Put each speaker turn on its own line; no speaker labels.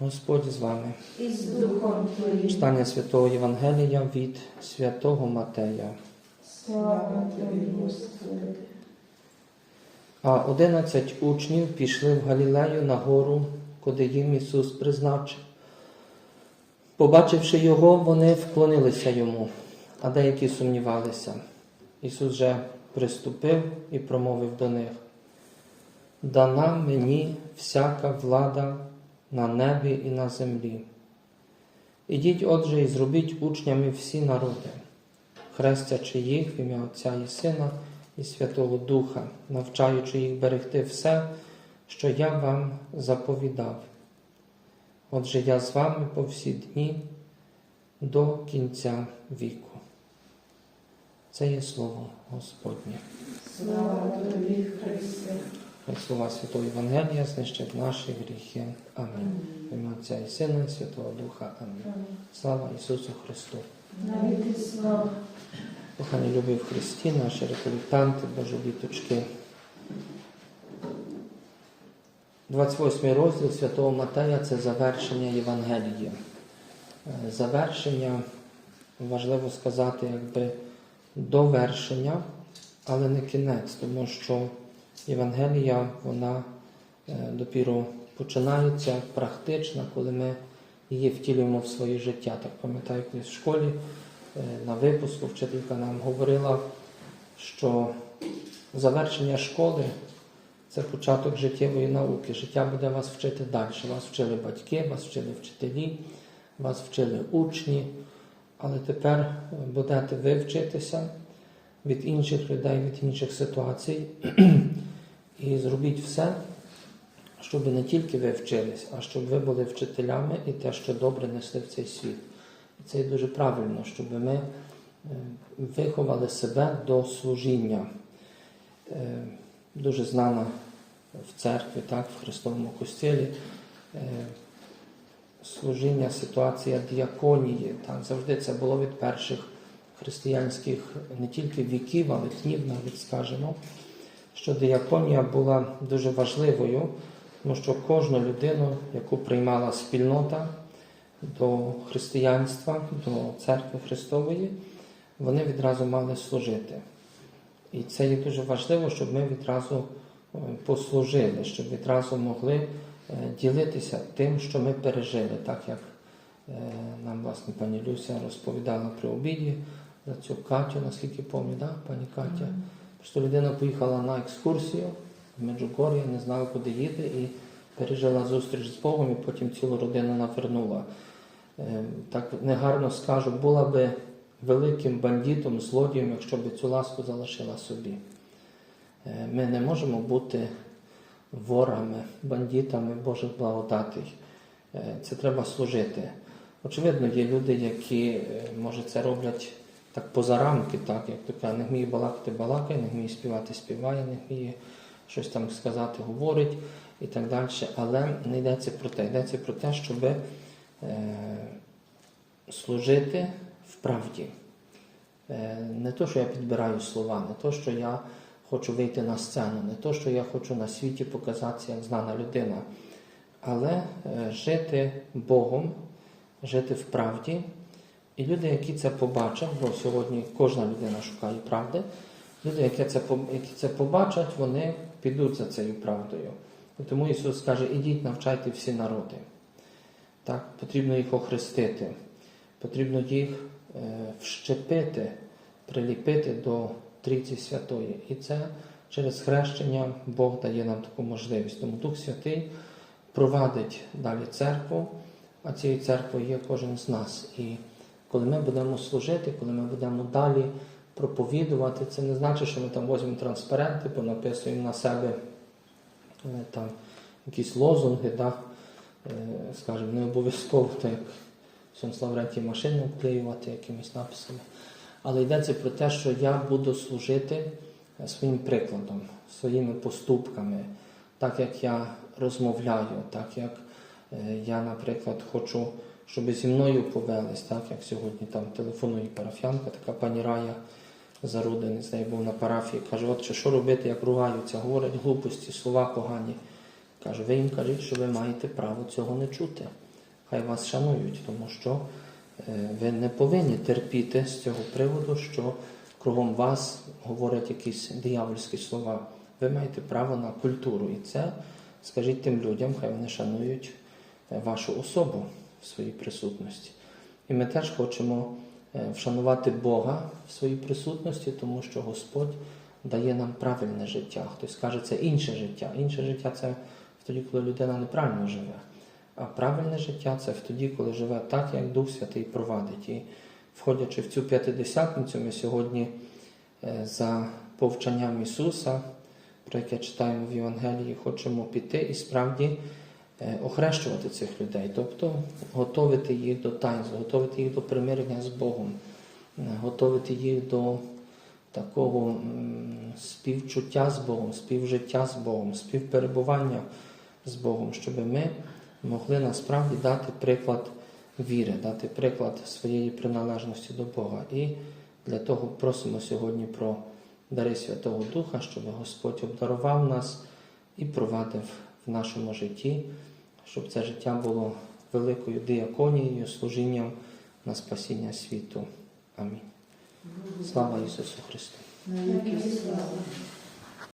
Господь з вами.
і з Духом Твоїм.
Читання Святого Євангелія від Святого Матея.
Слава Тобі, Господи.
А одинадцять учнів пішли в Галілею на гору, куди їм Ісус призначив. Побачивши його, вони вклонилися йому, а деякі сумнівалися. Ісус же приступив і промовив до них: Дана мені всяка влада на небі і на землі. Ідіть, отже, і зробіть учнями всі народи, хрестячи їх в ім'я Отця і Сина і Святого Духа, навчаючи їх берегти все, що я вам заповідав. Отже, я з вами по всі дні до кінця віку. Це є слово Господнє.
Слава Тобі, Христе.
Хай слова Святого Євангелія знищать наші гріхи. Амінь. Ім'я Отця і Сина, і Святого Духа. Амінь. Слава Ісусу Христу!
Навіки слава.
Кохані любі в Христі, наші реколітанти, Божі діточки. 28 розділ Святого Матея це завершення Євангелії. Е, Завершення, важливо сказати, якби довершення, але не кінець, тому що Євангелія, вона е, допіру починається практична, коли ми її втілюємо в своє життя. Так пам'ятаю, колись в школі е, на випуску вчителька нам говорила, що завершення школи це початок життєвої науки. Життя буде вас вчити далі. Вас вчили батьки, вас вчили вчителі, вас вчили учні, але тепер будете ви вчитися від інших людей, від інших ситуацій. І зробіть все, щоб не тільки ви вчились, а щоб ви були вчителями і те, що добре несли в цей світ. І це дуже правильно, щоб ми е, виховали себе до служіння. Е, Дуже знана в церкві, так, в Христовому костілі. е, Служіння, ситуація діаконії. Так, завжди це було від перших християнських не тільки віків, але днів, навіть скажемо, що діаконія була дуже важливою, тому що кожну людину, яку приймала спільнота до християнства, до церкви Христової, вони відразу мали служити. І це є дуже важливо, щоб ми відразу е, послужили, щоб відразу могли е, ділитися тим, що ми пережили, так як е, нам власне пані Люся розповідала при обіді за цю Катю, наскільки пам'ятаю, пані Катя. Що людина поїхала на екскурсію в Меджугор'я, не знала, куди їде, і пережила зустріч з Богом, і потім цілу родину навернула. Е, Так негарно скажу, була би великим бандитом, злодієм, якщо б цю ласку залишила собі. Е, Ми не можемо бути ворами, бандитами Божих благодатей. Е, Це треба служити. Очевидно, є люди, які, е, може, це роблять так поза рамки, так, як то не вміє балакати, балакає, не вміє співати, співає, не вміє щось там сказати, говорить і так далі. Але не йдеться про те. Йдеться про те, щоб е, служити в правді. Е, Не то, що я підбираю слова, не то, що я хочу вийти на сцену, не то, що я хочу на світі показатися як знана людина, але е, жити Богом, жити в правді. І люди, які це побачать, бо сьогодні кожна людина шукає правди, люди, які це, які це побачать, вони підуть за цією правдою. Тому Ісус каже, ідіть, навчайте всі народи. Так, потрібно їх охрестити, потрібно їх е, вщепити, приліпити до Трійці Святої. І це через хрещення Бог дає нам таку можливість. Тому Дух Святий провадить далі церкву, а цією церквою є кожен з нас. І коли ми будемо служити, коли ми будемо далі проповідувати, це не значить, що ми там візьмемо транспаренти, понаписуємо на себе е, там якісь лозунги, да? е, скажімо, не обов'язково так як в Лаврентій машину обклеювати якимись написами. Але йдеться про те, що я буду служити е, своїм прикладом, своїми поступками, так як я розмовляю, так як я, наприклад, хочу, щоб зі мною повелись, так як сьогодні там телефонує парафіянка, така пані Рая Зарудин, з нею був на парафії, каже, от що, що робити, як ругаються, говорять глупості, слова погані. Каже, ви їм кажіть, що ви маєте право цього не чути. хай вас шанують, тому що е, ви не повинні терпіти з цього приводу, що кругом вас говорять якісь диявольські слова. Ви маєте право на культуру. І це скажіть тим людям, хай вони шанують е, вашу особу в своїй присутності. І ми теж хочемо е, вшанувати Бога в своїй присутності, тому що Господь дає нам правильне життя. Хтось каже, це інше життя. Інше життя це тоді, коли людина неправильно живе. А правильне життя це тоді, коли живе так, як Дух Святий провадить. І входячи в цю п'ятидесятницю, ми сьогодні е, за повчанням Ісуса, про яке читаємо в Євангелії, хочемо піти і справді охрещувати цих людей, тобто готовити їх до таїнств, готовити їх до примирення з Богом, е, готовити їх до такого співчуття з Богом, співжиття з Богом, співперебування з Богом, щоб ми могли насправді дати приклад віри, дати приклад своєї приналежності до Бога. І для того просимо сьогодні про дари Святого Духа, щоб Господь обдарував нас і провадив в нашому житті, щоб це життя було великою діаконією, служінням на спасіння світу. Амінь. Слава Ісусу Христу!